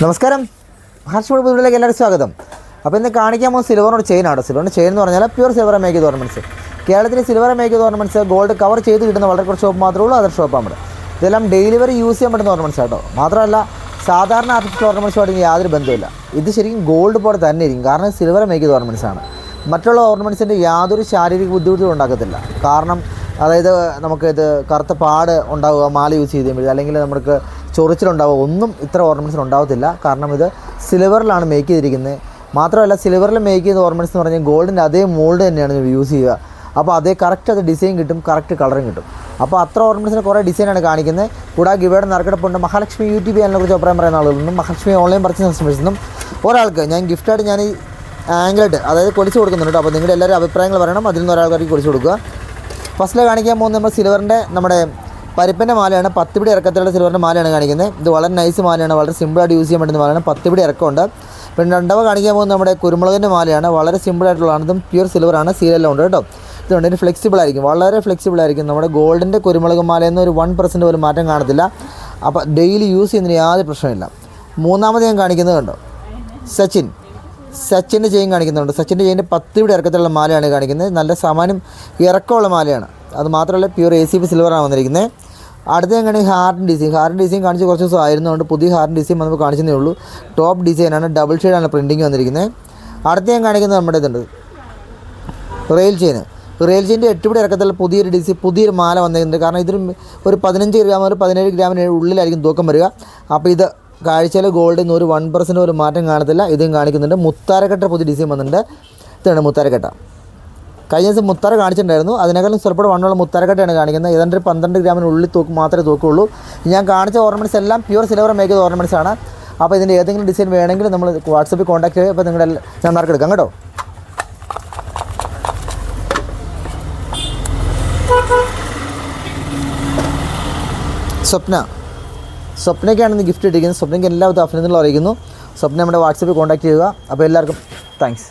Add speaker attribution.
Speaker 1: നമസ്കാരം. ഹർഷ് പുതിയിലേക്ക് എല്ലാവരും സ്വാഗതം. അപ്പോൾ ഇന്ന് കാണിക്കാൻ പോകുന്ന സിൽവറിനോട് ചെയിൻ ആണ്. സിൽവറിന്റെ ചെയിൻ എന്ന് പറഞ്ഞാൽ പ്യുവർ സിൽവർ മേക്ക് ഓർണമെന്റ്സ് കേരളത്തിലെ silver make ornaments gold cover ചെയ്ത് കിട്ടുന്ന വളരെ കുറച്ച് ഷോപ്പ് മാത്രമേ ഉള്ളൂ അതർ ഷോപ്പാണ് നമ്മുടെ ഇതെല്ലാം ഡെലിവറി യൂസ് ചെയ്യാൻ പറ്റുന്ന ഓർണമെന്റ്സ് ആട്ടോ. മാത്രമല്ല സാധാരണ ആർട്ടിഫിഷ്യൽ ഓർണമെന്റ്സുമായിട്ട് യാതൊരു ബന്ധമില്ല ഇത് ശരിക്കും ഗോൾഡ് പോലെ തന്നെ ഇരിക്കും. കാരണം സിൽവർ മേക്ക് ഓർണമെന്റ്സ് ആണ്. മറ്റുള്ള ഓർണമെന്റ്സിന്റെ യാതൊരു ശാരീരിക ബുദ്ധിമുട്ടും ഉണ്ടാക്കത്തില്ല. കാരണം അതായത് നമുക്ക് ഇത് കറുത്ത പാട് ഉണ്ടാവുക മാല യൂസ് ചെയ്ത് അല്ലെങ്കിൽ നമുക്ക് ചൊറിച്ചിലുണ്ടാവുക ഒന്നും ഇത്ര ഓർണമെന്റ്സിന് ഉണ്ടാവത്തില്ല. കാരണം ഇത് സിൽവറിലാണ് മേക്ക് ചെയ്തിരിക്കുന്നത്. മാത്രമല്ല സിൽവറിൽ മേക്ക് ചെയ്ത ഓർണമെന്റ്സ് എന്ന് പറഞ്ഞാൽ ഗോൾഡിന്റെ അതേ മോൾഡ് തന്നെയാണ് യൂസ് ചെയ്യുക. അപ്പോൾ അതേ കറക്റ്റ് അത് ഡിസൈൻ കിട്ടും കറക്റ്റ് കളറും കിട്ടും. അപ്പോൾ അത്ര ഓർണമെന്റ്സിന് കുറേ ഡിസൈനാണ് കാണിക്കുന്നത്. കൂടാതെ ഇവിടെ നറുക്കെടുപ്പുണ്ട്. മഹാലക്ഷ്മി യൂട്യൂബ് ചാനലിനെ കുറിച്ച് അഭിപ്രായം പറയുന്ന ആളുകളുണ്ട്. മഹാലക്ഷ്മി ഓൺലൈൻ പർച്ചേസ് നിന്നും ഒരാൾക്ക് ഞാൻ ഗിഫ്റ്റായിട്ട് ഞാൻ ഈ ആംഗ്ലറ്റ് അതായത് കൊലിച്ച് കൊടുക്കുന്നുണ്ട് അപ്പോൾ നിങ്ങളുടെ എല്ലാവരും അഭിപ്രായങ്ങൾ പറയണം. അതിൽ നിന്ന് ഒരാൾക്കാർക്ക് കൊടുക്കുക. ഫസ്റ്റിൽ കാണിക്കാൻ പോകുന്നത് നമ്മൾ സിൽവറിന്റെ നമ്മുടെ പരിപ്പിന്റെ മാലയാണ് പത്തിപിടി ഇറക്കത്തിലുള്ള സിൽവറിന്റെ മാലയാണ് കാണിക്കുന്നത്. ഇത് വളരെ നൈസ് മാലയാണ്. വളരെ സിമ്പിളായിട്ട് യൂസ് ചെയ്യാൻ പറ്റുന്ന മാലയാണ്. പത്തിപിടി ഇറക്കമുണ്ട്. പിന്നെ രണ്ടാമത് കാണിക്കാൻ പോകുന്നത് നമ്മുടെ കുരുമുളകിന്റെ മാലയാണ്. വളരെ സിമ്പിളായിട്ടുള്ളതാണ് ഇതും പ്യൂർ സിൽവറാണ് സീലെല്ലാം ഉണ്ട് കേട്ടോ. ഇതുകൊണ്ട് ഇതിന് ഫ്ലെക്സിബിൾ ആയിരിക്കും. വളരെ ഫ്ലെക്സിബിൾ ആയിരിക്കും. നമ്മുടെ ഗോൾഡിന്റെ കുരുമുളക് മാലയെന്ന് ഒരു വൺ പെർസെന്റ് പോലും മാറ്റം കാണത്തില്ല. അപ്പോൾ ഡെയിലി യൂസ് ചെയ്യുന്നതിന് യാതൊരു പ്രശ്നമില്ല മൂന്നാമത് ഞാൻ കാണിക്കുന്നത് കണ്ടോ? സച്ചിൻ. സച്ചിന്റെ ചെയിൻ കാണിക്കുന്നുണ്ട്. സച്ചിന്റെ ചെയിന്റെ പത്ത് ഇവിടെ ഇറക്കത്തിലുള്ള മാലയാണ് കാണിക്കുന്നത്. നല്ല സമാനം ഇറക്കമുള്ള മാലയാണ്. അത് മാത്രമല്ല പ്യൂർ എ സി പി സിൽവറാണ് വന്നിരിക്കുന്നത്. അടുത്ത കാണിക്കുന്നത് ഹാർഡ് ഡിസൈൻ? ഹാർഡ് ഡിസൈൻ കാണിച്ച് കുറച്ച് ദിവസം ആയിരുന്നതുകൊണ്ട് പുതിയ ഹാർഡ് ഡിസൈൻ നമുക്ക് കാണിച്ചതേ ഉള്ളൂ. ടോപ്പ് ഡിസൈനാണ് ഡബിൾ ഷെയ്ഡാണ് പ്രിന്റിങ് വന്നിരിക്കുന്നത്. അടുത്ത ഞാൻ കാണിക്കുന്നത് നമ്മുടെ ഇതുണ്ട്. റെയിൽ ചെയിൻ റെയിൽ ചെയിന്റെ എട്ടുപിടി ഇറക്കത്തിലുള്ള പുതിയൊരു ഡിസൈൻ പുതിയൊരു മാല വന്നിട്ടുണ്ട് കാരണം ഇതിന് ഒരു പതിനഞ്ച് ഗ്രാം ഒരു പതിനേഴ് ഗ്രാമിന് ഉള്ളിലായിരിക്കും തൂക്കം വരിക. അപ്പോൾ ഇത് കാഴ്ചയിൽ ഗോൾഡിൽ നിന്ന് ഒരു വൺ പെർസെന്റ് ഒരു മാറ്റം കാണത്തില്ല. ഇതും കാണിക്കുന്നുണ്ട്. മുത്താരക്കട്ട പുതിയ ഡിസൈൻ വന്നിട്ടുണ്ട്. ഇതാണ് മുത്താരക്കട്ട. കഴിഞ്ഞ ദിവസം മുത്തര കാണിച്ചിട്ടുണ്ടായിരുന്നു. അതിനേക്കാളും സ്വല്പം വണ്ണുള്ള മുത്താരക്കട്ടയാണ് കാണിക്കുന്നത്. ഏതാണ്ട് പന്ത്രണ്ട് ഗ്രാമിന് ഉള്ളിൽ തൂക്ക് മാത്രമേ തൂക്കുള്ളൂ. ഞാൻ കാണിച്ച ഓർണമെന്റ്സ് എല്ലാം പ്യുവർ സിൽവർ മേക്ക് ചെയ്ത ഓർണമെന്റ്സ് ആണ്. അപ്പോൾ ഇതിന്റെ ഏതെങ്കിലും ഡിസൈൻ വേണമെങ്കിൽ നമ്മൾ വാട്സപ്പിൽ കോൺടാക്ട് ചെയ്യുക. അപ്പോൾ നിങ്ങളുടെ ഞാൻ നറുക്കെടുക്കാം കേട്ടോ? സ്വപ്ന. സ്വപ്നയ്ക്കാണ് ഇന്ന് ഗിഫ്റ്റ് ഇട്ടിരിക്കുന്നത് സ്വപ്നയ്ക്ക് എല്ലാവിധ അഭിനന്ദനങ്ങളും അറിയിക്കുന്നു. സ്വപ്ന നമ്മുടെ വാട്സപ്പിൽ കോൺടാക്ട് ചെയ്യുക. അപ്പോൾ എല്ലാവർക്കും താങ്ക്സ്